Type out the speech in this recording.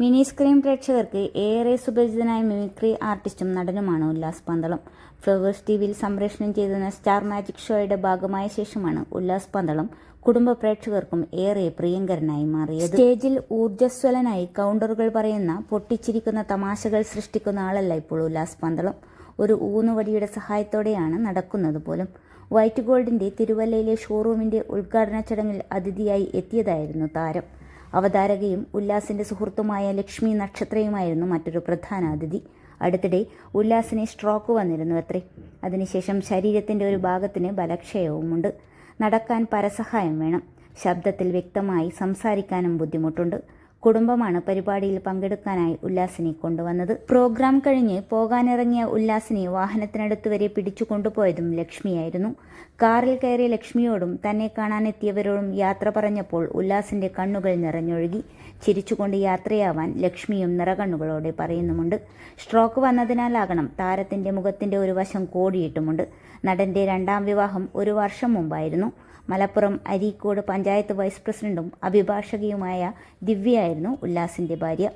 Mini screen പ്രേക്ഷകർക്ക് ഏറെ സുപരിചിതനായ മിമിക്രി ആർട്ടിസ്റ്റും നടനുമാണ് ഉല്ലാസ് പന്തളം. ഫ്ലവേഴ്സ് ടി വിയിൽ സംപ്രേഷണം ചെയ്തിരുന്ന സ്റ്റാർ മാജിക് ഷോയുടെ ഭാഗമായ ശേഷമാണ് ഉല്ലാസ് പന്തളം കുടുംബ പ്രേക്ഷകർക്കും ഏറെ പ്രിയങ്കരനായി മാറിയത്. സ്റ്റേജിൽ ഊർജസ്വലനായി കൗണ്ടറുകൾ പറയുന്ന പൊട്ടിച്ചിരിക്കുന്ന തമാശകൾ സൃഷ്ടിക്കുന്ന ആളല്ല ഇപ്പോൾ ഉല്ലാസ് പന്തളം. ഒരു ഊന്നുവടിയുടെ സഹായത്തോടെയാണ് നടക്കുന്നത് പോലും. വൈറ്റ് ഗോൾഡിന്റെ തിരുവല്ലയിലെ ഷോറൂമിന്റെ ഉദ്ഘാടന ചടങ്ങിൽ അതിഥിയായി എത്തിയതായിരുന്നു താരം. അവതാരകയും ഉല്ലാസിന്റെ സുഹൃത്തുമായ ലക്ഷ്മി നക്ഷത്രയുമായിരുന്നു മറ്റൊരു പ്രധാന അതിഥി. അടുത്തിടെ ഉല്ലാസിനെ സ്ട്രോക്ക് വന്നിരുന്നു അത്രേ. അതിനുശേഷം ശരീരത്തിന്റെ ഒരു ഭാഗത്തിന് ബലക്ഷയവുമുണ്ട്. നടക്കാൻ പരസഹായം വേണം. ശബ്ദത്തിൽ വ്യക്തമായി സംസാരിക്കാനും ബുദ്ധിമുട്ടുണ്ട്. കുടുംബമാണ് പരിപാടിയിൽ പങ്കെടുക്കാനായി ഉല്ലാസിനെ കൊണ്ടുവന്നത്. പ്രോഗ്രാം കഴിഞ്ഞ് പോകാനിറങ്ങിയ ഉല്ലാസിനെ വാഹനത്തിനടുത്ത് വരെ പിടിച്ചു കൊണ്ടുപോയതും ലക്ഷ്മിയായിരുന്നു. കാറിൽ കയറിയ ലക്ഷ്മിയോടും തന്നെ കാണാനെത്തിയവരോടും യാത്ര പറഞ്ഞപ്പോൾ ഉല്ലാസിന്റെ കണ്ണുകൾ നിറഞ്ഞൊഴുകി. ചിരിച്ചുകൊണ്ട് യാത്രയാവാൻ ലക്ഷ്മിയും നിറകണ്ണുകളോടെ പറയുന്നുമുണ്ട്. സ്ട്രോക്ക് വന്നതിനാലാകണം താരത്തിന്റെ മുഖത്തിന്റെ ഒരു വശം കോടിയിട്ടുമുണ്ട്. നടന്റെ രണ്ടാം വിവാഹം ഒരു വർഷം മുമ്പായിരുന്നു. മലപ്പുറം അരീക്കോട് പഞ്ചായത്ത് വൈസ് പ്രസിഡന്റും അഭിഭാഷകയുമായ ദിവ്യയായിരുന്നു ഉല്ലാസിന്റെ ഭാര്യ.